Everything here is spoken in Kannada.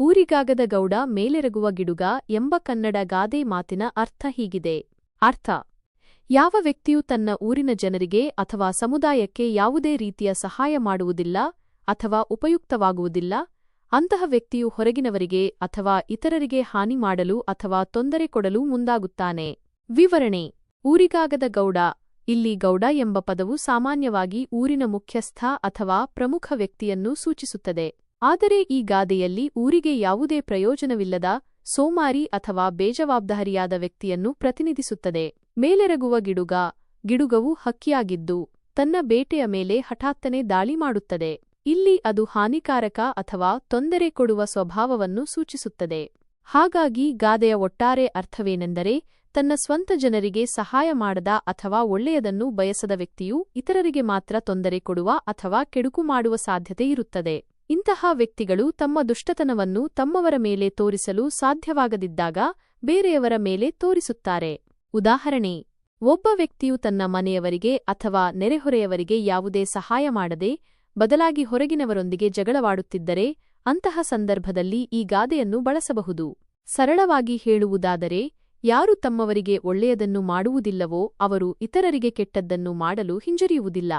ಊರಿಗಾಗದ ಗೌಡ ಮೇಲೆರಗುವ ಗಿಡುಗ ಎಂಬ ಕನ್ನಡ ಗಾದೆ ಮಾತಿನ ಅರ್ಥ ಹೀಗಿದೆ. ಅರ್ಥ. ಯಾವ ವ್ಯಕ್ತಿಯು ತನ್ನ ಊರಿನ ಜನರಿಗೆ ಅಥವಾ ಸಮುದಾಯಕ್ಕೆ ಯಾವುದೇ ರೀತಿಯ ಸಹಾಯ ಮಾಡುವುದಿಲ್ಲ ಅಥವಾ ಉಪಯುಕ್ತವಾಗುವುದಿಲ್ಲ, ಅಂತಹ ವ್ಯಕ್ತಿಯು ಹೊರಗಿನವರಿಗೆ ಅಥವಾ ಇತರರಿಗೆ ಹಾನಿ ಮಾಡಲು ಅಥವಾ ತೊಂದರೆ ಕೊಡಲು ಮುಂದಾಗುತ್ತಾನೆ. ವಿವರಣೆ. ಊರಿಗಾಗದ ಗೌಡ, ಇಲ್ಲಿ ಗೌಡ ಎಂಬ ಪದವು ಸಾಮಾನ್ಯವಾಗಿ ಊರಿನ ಮುಖ್ಯಸ್ಥ ಅಥವಾ ಪ್ರಮುಖ ವ್ಯಕ್ತಿಯನ್ನು ಸೂಚಿಸುತ್ತದೆ. ಆದರೆ ಈ ಗಾದೆಯಲ್ಲಿ ಊರಿಗೆ ಯಾವುದೇ ಪ್ರಯೋಜನವಿಲ್ಲದ ಸೋಮಾರಿ ಅಥವಾ ಬೇಜವಾಬ್ದಾರಿಯಾದ ವ್ಯಕ್ತಿಯನ್ನು ಪ್ರತಿನಿಧಿಸುತ್ತದೆ. ಮೇಲೆರಗುವ ಗಿಡುಗ, ಗಿಡುಗವು ಹಕ್ಕಿಯಾಗಿದ್ದು, ತನ್ನ ಬೇಟೆಯ ಮೇಲೆ ಹಠಾತ್ತನೆ ದಾಳಿ ಮಾಡುತ್ತದೆ. ಇಲ್ಲಿ ಅದು ಹಾನಿಕಾರಕ ಅಥವಾ ತೊಂದರೆ ಕೊಡುವ ಸ್ವಭಾವವನ್ನು ಸೂಚಿಸುತ್ತದೆ. ಹಾಗಾಗಿ ಗಾದೆಯ ಒಟ್ಟಾರೆ ಅರ್ಥವೇನೆಂದರೆ, ತನ್ನ ಸ್ವಂತ ಜನರಿಗೆ ಸಹಾಯ ಮಾಡದ ಅಥವಾ ಒಳ್ಳೆಯದನ್ನು ಬಯಸದ ವ್ಯಕ್ತಿಯು ಇತರರಿಗೆ ಮಾತ್ರ ತೊಂದರೆ ಕೊಡುವ ಅಥವಾ ಕೆಡುಕು ಮಾಡುವ ಸಾಧ್ಯತೆ ಇರುತ್ತದೆ. ಇಂತಹ ವ್ಯಕ್ತಿಗಳು ತಮ್ಮ ದುಷ್ಟತನವನ್ನು ತಮ್ಮವರ ಮೇಲೆ ತೋರಿಸಲು ಸಾಧ್ಯವಾಗದಿದ್ದಾಗ ಬೇರೆಯವರ ಮೇಲೆ ತೋರಿಸುತ್ತಾರೆ. ಉದಾಹರಣೆ, ಒಬ್ಬ ವ್ಯಕ್ತಿಯು ತನ್ನ ಮನೆಯವರಿಗೆ ಅಥವಾ ನೆರೆಹೊರೆಯವರಿಗೆ ಯಾವುದೇ ಸಹಾಯ ಮಾಡದೆ ಬದಲಾಗಿ ಹೊರಗಿನವರೊಂದಿಗೆ ಜಗಳವಾಡುತ್ತಿದ್ದರೆ ಅಂತಹ ಸಂದರ್ಭದಲ್ಲಿ ಈ ಗಾದೆಯನ್ನು ಬಳಸಬಹುದು. ಸರಳವಾಗಿ ಹೇಳುವುದಾದರೆ, ಯಾರು ತಮ್ಮವರಿಗೆ ಒಳ್ಳೆಯದನ್ನು ಮಾಡುವುದಿಲ್ಲವೋ ಅವರು ಇತರರಿಗೆ ಕೆಟ್ಟದ್ದನ್ನು ಮಾಡಲು ಹಿಂಜರಿಯುವುದಿಲ್ಲ.